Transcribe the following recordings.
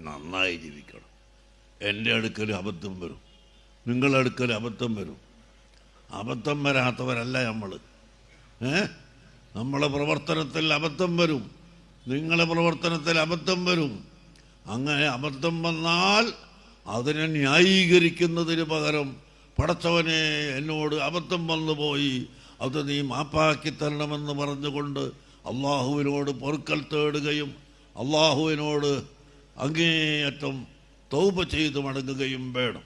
നന്നായി ജീവിക്കണം. എന്റെ അടുക്കൽ അബദ്ധം വരും. നിങ്ങളുടെ അടുക്കൽ അബദ്ധം വരും. അബദ്ധം വരാത്തവരല്ല നമ്മൾ ഏ? നമ്മളെ പ്രവർത്തനത്തിൽ അബദ്ധം വരും. നിങ്ങളെ പ്രവർത്തനത്തിൽ അബദ്ധം വരും. അങ്ങനെ അബദ്ധം വന്നാൽ അതിനെ ന്യായീകരിക്കുന്നതിന് പകരം പടച്ചവനെ എന്നോട് അബദ്ധം വന്നുപോയി അത് നീ മാപ്പാക്കി തരണമെന്ന് പറഞ്ഞുകൊണ്ട് അള്ളാഹുവിനോട് പൊറുക്കൽ തേടുകയും അള്ളാഹുവിനോട് അങ്ങേയറ്റം തൗപ ചെയ്ത് മടങ്ങുകയും വേണം.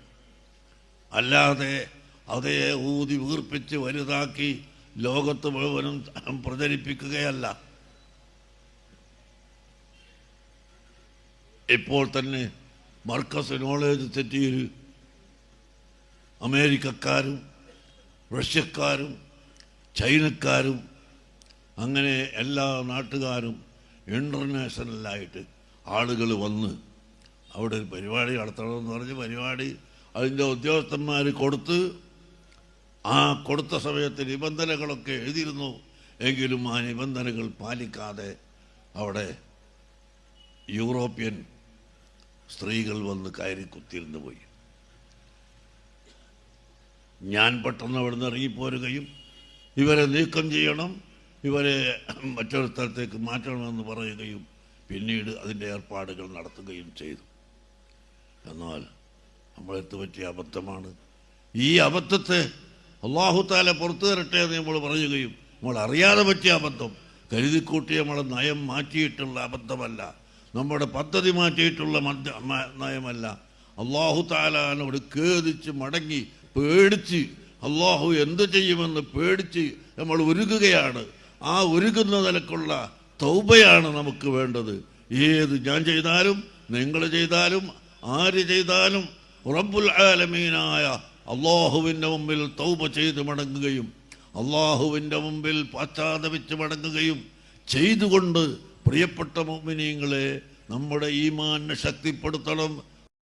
അല്ലാതെ അതേ ഊതി വീർപ്പിച്ച് വലുതാക്കി ലോകത്ത് മുഴുവനും പ്രചരിപ്പിക്കുകയല്ല. ഇപ്പോൾ തന്നെ മർക്കസ് നോളേജ് സിറ്റിയിൽ അമേരിക്കക്കാരും റഷ്യക്കാരും ചൈനക്കാരും അങ്ങനെ എല്ലാ നാട്ടുകാരും ഇന്റർനാഷണലായിട്ട് ആളുകൾ വന്ന് അവിടെ ഒരു പരിപാടി നടത്തണമെന്ന് പറഞ്ഞ് പരിപാടി അതിന്റെ ഉദ്യോഗസ്ഥന്മാർ കൊടുത്ത് ആ കൊടുത്ത സമയത്ത് നിബന്ധനകളൊക്കെ എഴുതിയിരുന്നു. എങ്കിലും ആ നിബന്ധനകൾ പാലിക്കാതെ അവിടെ യൂറോപ്യൻ സ്ത്രീകൾ വന്ന് കയറി കുത്തിരുന്നു പോയി. ഞാൻ പെട്ടെന്ന് അവിടുന്ന് ഇറങ്ങിപ്പോരുകയും ഇവരെ നീക്കം ചെയ്യണം ഇവരെ മറ്റൊരു സ്ഥലത്തേക്ക് മാറ്റണമെന്ന് പറയുകയും പിന്നീട് അതിന്റെ ഏർപ്പാടുകൾ നടത്തുകയും ചെയ്തു. എന്നാൽ നമ്മളെടുത്ത് പറ്റിയ അബദ്ധമാണ്? ഈ അബദ്ധത്തെ അള്ളാഹുത്താല പുറത്തു തരട്ടെ എന്ന് നമ്മൾ പറയുകയും നമ്മൾ അറിയാതെ പറ്റിയ അബദ്ധം. കരുതിക്കൂട്ടി നമ്മളെ നയം മാറ്റിയിട്ടുള്ള അബദ്ധമല്ല. നമ്മുടെ പദ്ധതി മാറ്റിയിട്ടുള്ള മദ്യ നയമല്ല. അള്ളാഹു താലാനോട് കേതിച്ച് മടങ്ങി പേടിച്ച് അള്ളാഹു എന്ത് ചെയ്യുമെന്ന് പേടിച്ച് നമ്മൾ ഉരുകുകയാണ്. ആ ഒരുങ്ങുന്ന നിലക്കുള്ള തൗബയാണ് നമുക്ക് വേണ്ടത്. ഏത് ഞാൻ ചെയ്താലും നിങ്ങൾ ചെയ്താലും ആര് ചെയ്താലും റബ്ബുൽ ആലമീനായ അള്ളാഹുവിന്റെ മുമ്പിൽ തൗബ ചെയ്ത് മടങ്ങുകയും അള്ളാഹുവിന്റെ മുമ്പിൽ പശ്ചാത്തപിച്ച് മടങ്ങുകയും ചെയ്തുകൊണ്ട് പ്രിയപ്പെട്ട മോമിനിയങ്ങളെ നമ്മുടെ ഈമാനെ ശക്തിപ്പെടുത്തണം.